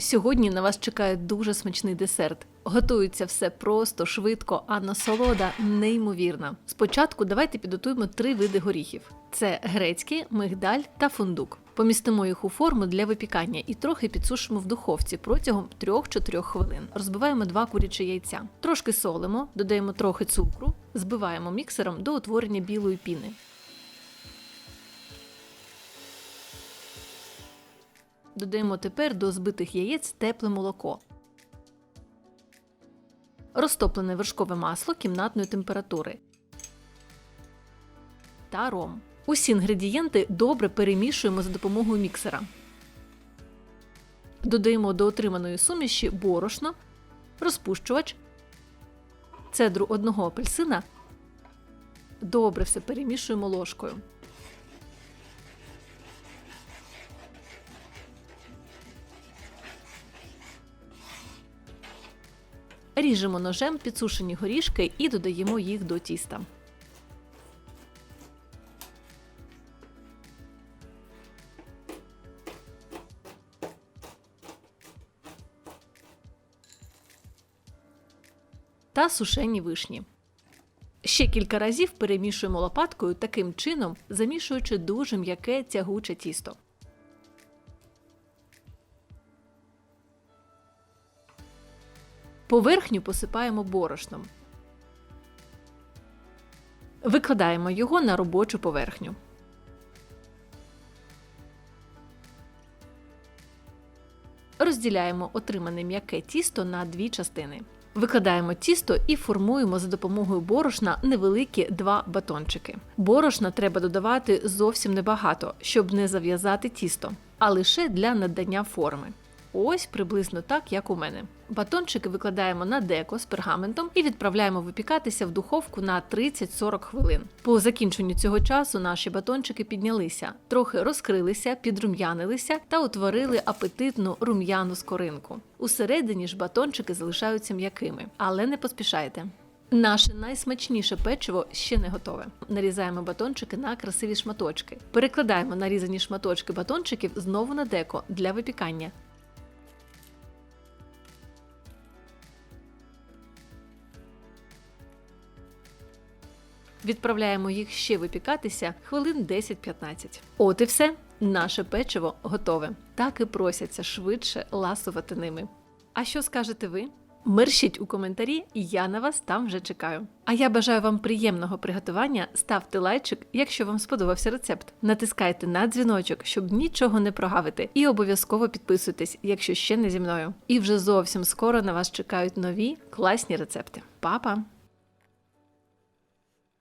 Сьогодні на вас чекає дуже смачний десерт. Готується все просто, швидко, а насолода неймовірна. Спочатку давайте підготуємо три види горіхів: це грецький, мигдаль та фундук. Помістимо їх у форму для випікання і трохи підсушимо в духовці протягом 3-4 хвилин. Розбиваємо два курячі яйця. Трошки солимо, додаємо трохи цукру, збиваємо міксером до утворення білої піни. Додаємо тепер до збитих яєць тепле молоко. Розтоплене вершкове масло кімнатної температури та ром. Усі інгредієнти добре перемішуємо за допомогою міксера. Додаємо до отриманої суміші борошно, розпущувач, цедру одного апельсина. Добре все перемішуємо ложкою. Ріжемо ножем підсушені горішки і додаємо їх до тіста. Та сушені вишні. Ще кілька разів перемішуємо лопаткою таким чином, замішуючи дуже м'яке тягуче тісто. Поверхню посипаємо борошном. Викладаємо його на робочу поверхню. Розділяємо отримане м'яке тісто на дві частини. Викладаємо тісто і формуємо за допомогою борошна невеликі два батончики. Борошна треба додавати зовсім небагато, щоб не зав'язати тісто, а лише для надання форми. Ось приблизно так, як у мене. Батончики викладаємо на деко з пергаментом і відправляємо випікатися в духовку на 30-40 хвилин. По закінченню цього часу наші батончики піднялися, трохи розкрилися, підрум'янилися та утворили апетитну рум'яну скоринку. Усередині ж батончики залишаються м'якими, але не поспішайте. Наше найсмачніше печиво ще не готове. Нарізаємо батончики на красиві шматочки. Перекладаємо нарізані шматочки батончиків знову на деко для випікання. Відправляємо їх ще випікатися хвилин 10-15. От і все. Наше печиво готове. Так і просяться швидше ласувати ними. А що скажете ви? Мерщіть у коментарі, я на вас там вже чекаю. А я бажаю вам приємного приготування. Ставте лайчик, якщо вам сподобався рецепт. Натискайте на дзвіночок, щоб нічого не прогавити, і обов'язково підписуйтесь, якщо ще не зі мною. І вже зовсім скоро на вас чекають нові класні рецепти. Па-па!